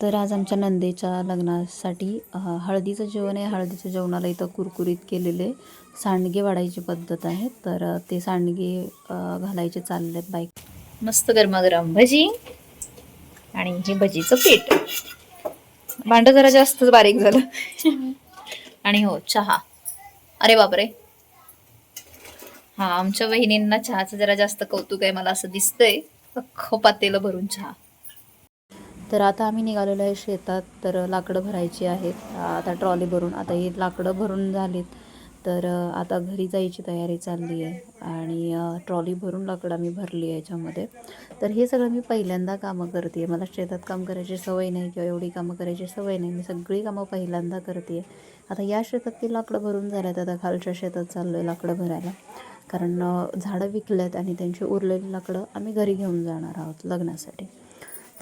तर आज आमच्या नंदेच्या लग्नासाठी हळदीचं जेवण आहे. हळदीच्या जेवणाला इथं कुरकुरीत केलेले सांडगे वाढायची पद्धत आहे. तर ते सांडगे घालायचे चाललेत बाईक मस्त गरमागरम भजी आणि हे भजीचं पीठ. भांडं जरा जास्तच बारीक झालं. आणि हो चहा. अरे बापरे. हा आमच्या बहिणींना चहाचं जरा जास्त कौतुक आहे मला असं दिसतंय. अख्खं पातेलं भरून चहा. तर आता आम्ही निघालेलो आहे शेतात तर लाकडं भरायची आहेत. आता ट्रॉली भरून आता ही लाकडं भरून झालीत. तर आता घरी जायची तयारी चालली आहे. आणि ट्रॉली भरून लाकडं आम्ही भरली आहे याच्यामध्ये. तर हे सगळं मी पहिल्यांदा कामं करते मला शेतात काम करायची सवय नाही किंवा एवढी कामं करायची सवय नाही. मी सगळी कामं पहिल्यांदा करते आता या शेतात ती लाकडं भरून झाल्यात. आता खालच्या शेतात चाललो आहे लाकडं भरायला. कारण झाडं झाडं विकल्यात आणि त्यांची उरलेली लाकडं आम्ही घरी घेऊन जाणार आहोत लग्नासाठी.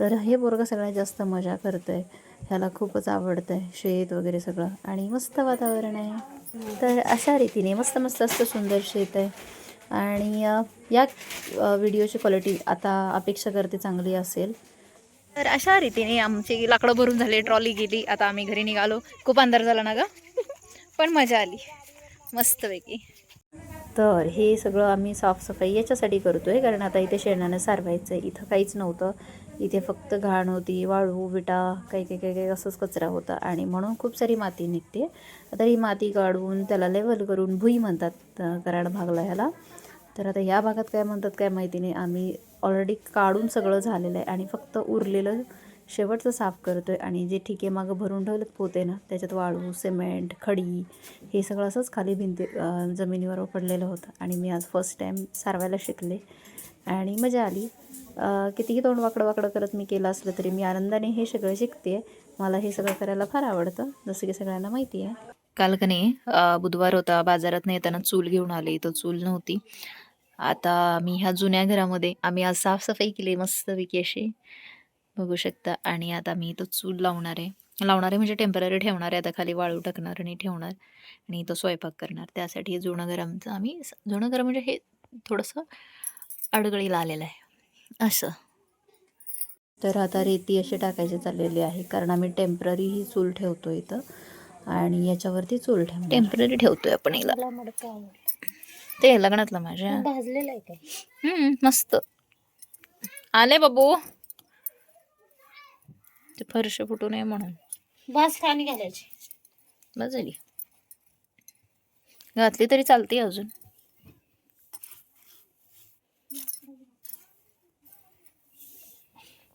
तर हे पोरगं सगळ्यात जास्त मजा करतं आहे ह्याला खूपच आवडतं आहे शेत वगैरे सगळं. आणि मस्त वातावरण आहे. तर अशा रीतीने मस्त मस्त असतं सुंदर शेत आहे. आणि या व्हिडिओची क्वालिटी आता अपेक्षा करते चांगली असेल. तर अशा रीतीने आमची लाकडं भरून झाली ट्रॉली गेली. आता आम्ही घरी निघालो. खूप अंधार झाला ना ग? पण मजा आली. मस्तपैकी. तर हे सगळं आम्ही साफसफाई याच्यासाठी करतो आहे कारण आता इथे शेणानं सारवायचं आहे इथं काहीच नव्हतं. इथे फक्त घाण होती वाळू विटा काही काही काही काही असंच कचरा होता. आणि म्हणून खूप सारी माती निघते. आता ही माती काढून त्याला लेवल करून भुई म्हणतात कराड भागला ह्याला. तर आता ह्या भागात काय म्हणतात काय माहिती नाही. आम्ही ऑलरेडी काढून सगळं झालेलं आहे आणि फक्त उरलेलं शेवटचं साफ करतो आहे आणि जे ठिके मागं भरून ठेवलेत पोते ना त्याच्यात वाळू सिमेंट खडी हे सगळं असंच खाली भिंती जमिनीवर पडलेलं होतं. आणि मी आज फर्स्ट टाईम सारवायला शिकले. आणि मजा आली. कितीही तोंड वाकडं वाकडं करत मी केलं असलं तरी मी आनंदाने हे सगळं शिकते. मला हे सगळं करायला फार आवडतं. जसं की सगळ्यांना माहिती आहे. काल का नाही बुधवार होता. बाजारात येताना चूल घेऊन आले. इथं चूल नव्हती. आता मी ह्या जुन्या घरामध्ये आम्ही आज साफसफाई केली मस्तपैकी अशी. बघू शकता. आणि आता मी इथं चूल लावणार आहे. लावणार आहे म्हणजे टेंपररी ठेवणार आहे. आता खाली वाळू टाकणार आणि ठेवणार. आणि इथं स्वयंपाक करणार. त्यासाठी जुनं घर आमचं आम्ही जुनं घर म्हणजे हे थोडंसं अडगळीला आलेलं आहे. असं. तर आता रेती अशी टाकायची चाललेली आहे. कारण आम्ही टेंपररी ही चूल ठेवतो इथं. आणि याच्यावरती चूल ठेवणार. टेंपररी ठेवतोय आपण हिला. ते लग्नातलं माझ्या. भाजलेलं आहे काय मस्त. आले बाबू. ते फरश फुटू नये म्हणून. भाज खाणी घालायची. बस झाली घातली तरी चालते अजून.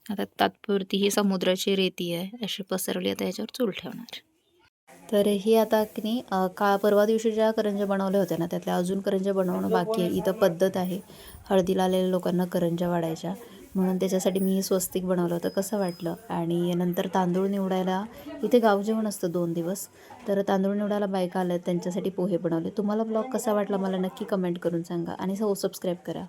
आता तात्पुरती ही समुद्राची रेती आहे अशी पसरली आता याच्यावर चूल ठेवणार. तर ही आता की नाही का परवा दिवशी ज्या करंज्या बनवल्या होत्या ना त्यातल्या अजून करंज्या बनवणं बाकी आहे. इथं पद्धत आहे हळदीला आलेल्या लोकांना करंज्या वाढायच्या. म्हणून त्याच्यासाठी मी स्वस्तिक बनवलं होतं. कसं वाटलं? आणि नंतर तांदूळ निवडायला इथे गावजेवण असतं दोन दिवस. तर तांदूळ निवडायला बायका आल्या त्यांच्यासाठी पोहे बनवले. तुम्हाला ब्लॉग कसा वाटला? मला नक्की कमेंट करून सांगा. आणि हो सबस्क्राईब करा.